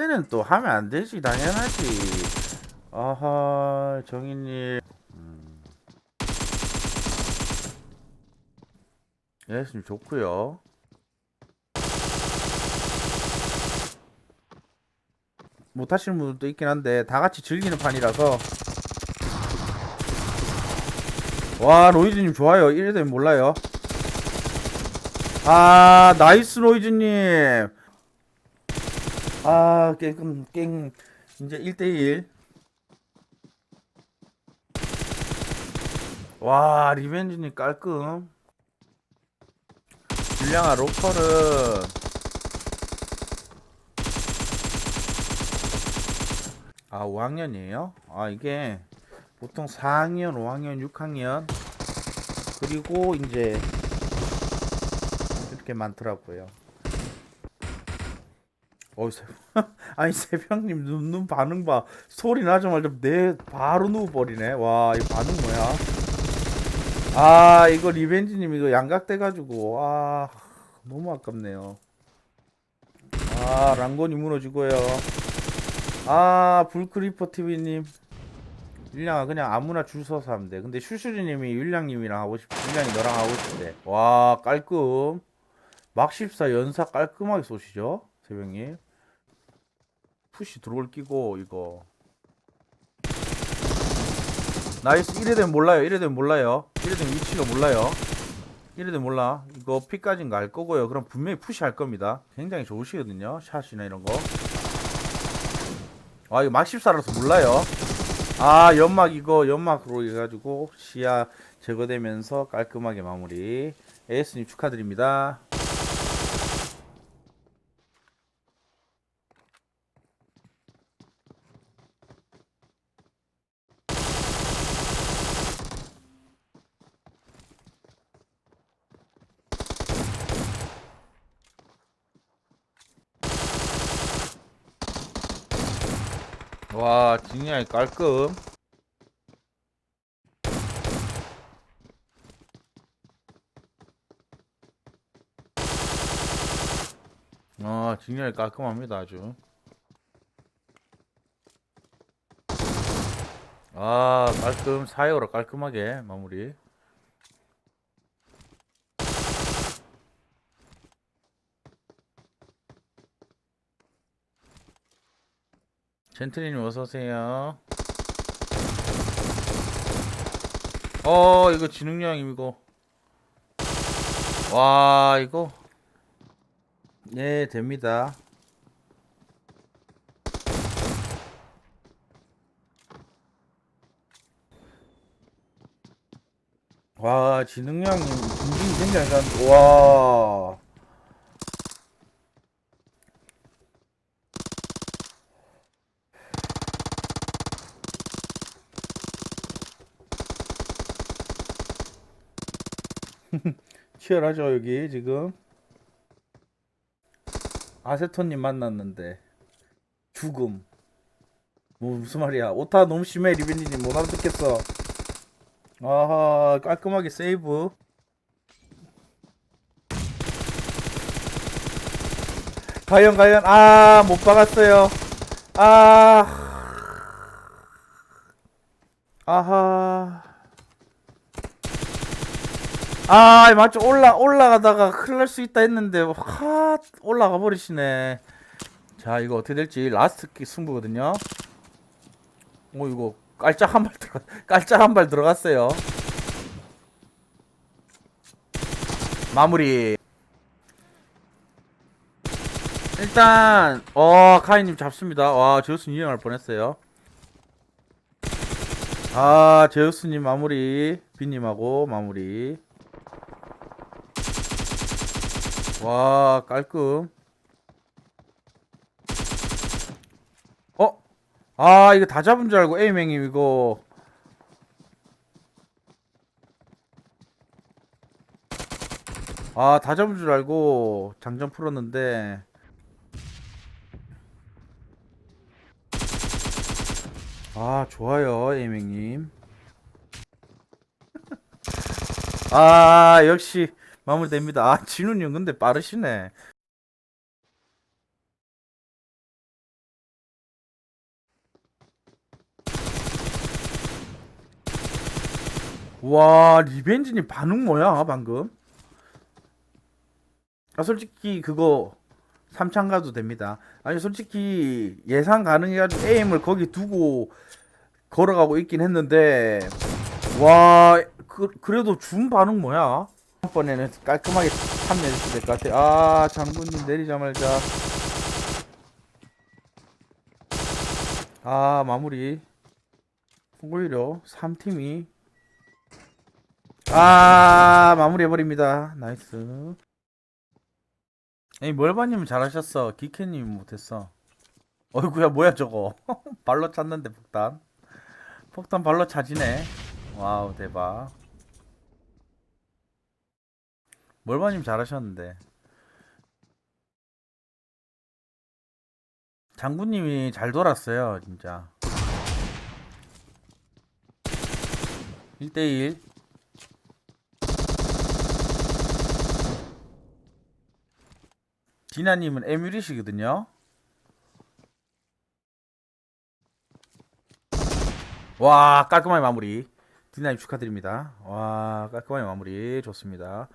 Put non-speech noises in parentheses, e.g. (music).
때는 또 하면 안 되지 당연하지. 아하 정인님. 음. 예수님 좋고요. 못하시는 분들도 있긴 한데 다 같이 즐기는 판이라서. 와 로이즈님 좋아요. 이래 되면 몰라요. 아 나이스 로이즈님 아 깽, 깽 이제 1대1 와 리벤지님 깔끔 불량아 로컬은 아 5학년이에요? 아 이게 보통 4학년, 5학년, 6학년 그리고 이제 이렇게 많더라고요. 어, 새... (laughs) 아니 새벽님 눈, 눈 반응 봐. 소리 나자마자 내 바로 누워버리네. 와, 이 반응 뭐야? 아, 이거 리벤지님 이거 양각돼 가지고 아 너무 아깝네요. 아, 랑건이 무너지고요. 아, 불크리퍼 TV님. 율량아 그냥 아무나 줄 서서 하면 돼. 근데 슈슈리님이 율량님이랑 하고 싶, 율량이 너랑 하고 싶대. 와 깔끔. 막14 연사 깔끔하게 쏘시죠, 새벽님. 푸시 들어올 끼고 이거. 나이스 1회 되면 몰라요. 1회 되면 몰라요. 1회 되면 위치가 몰라요. 1회 되면 몰라. 이거 피까지는 갈 거고요. 그럼 분명히 푸시 할 겁니다. 굉장히 좋으시거든요. 샷이나 이런 거. 아 이거 막14라서 몰라요. 아 연막 이거 연막으로 해가지고 시야 제거되면서 깔끔하게 마무리 AS님 축하드립니다 와 진양이 깔끔. 아 진양이 깔끔합니다 아주. 아 깔끔 사이어로 깔끔하게 마무리 젠틀리님 어서오세요. 어 이거 지능량임 이거 와 이거? 네 됩니다. 와 지능량님 굉장히 굉장히 잘- 와 (laughs) 치열하죠 여기 지금. 아세톤님 만났는데. 죽음. 뭐 무슨 말이야. 오타 너무 심해 리벤지님. 못 알아듣겠어. 아하 깔끔하게 세이브. 과연 과연. 아 못 박았어요. 아. 아하 아 맞죠. 올라 올라가다가 큰일 날 수 있다 했는데 하 올라가 버리시네. 자 이거 어떻게 될지 라스트 키 승부거든요. 오 이거 깔짝 한 발 들어 (laughs) 깔짝 한 발 들어갔어요. 마무리. 일단 어 카이님 잡습니다. 와 제우스 유행할 뻔했어요. 아 제우스님 마무리. 비님하고 마무리 와 깔끔. 어? 아 이거 다 잡은 줄 알고 에이맹님 이거. 아 다 잡은 줄 알고 장전 풀었는데. 아 좋아요 에이맹님. (laughs) 아 역시 마무리됩니다. 아, 진훈이 형 근데 빠르시네. 와, 리벤지님 반응 뭐야, 방금? 아, 솔직히 그거 3창 가도 됩니다. 아니, 솔직히 예상 가능해가지고 에임을 거기 두고 걸어가고 있긴 했는데, 와, 그, 그래도 준 반응 뭐야? 이번에는 깔끔하게 참여해주시면 될것 같아. 아 장군님 내리자마자. 아 마무리. 오히려 3팀이. 아 마무리해버립니다. 나이스. 에이 멀바님 잘하셨어. 기캐님 못했어. 어이구야 뭐야 저거. (laughs) 발로 찼는데 폭탄. 폭탄 발로 차지네. 와우 대박 멀바님 잘하셨는데. 장군님이 잘 돌았어요 진짜. 1대1 디나님은 에뮤릿이거든요. 와 깔끔하게 마무리. 디나님 축하드립니다. 와 깔끔하게 마무리. 좋습니다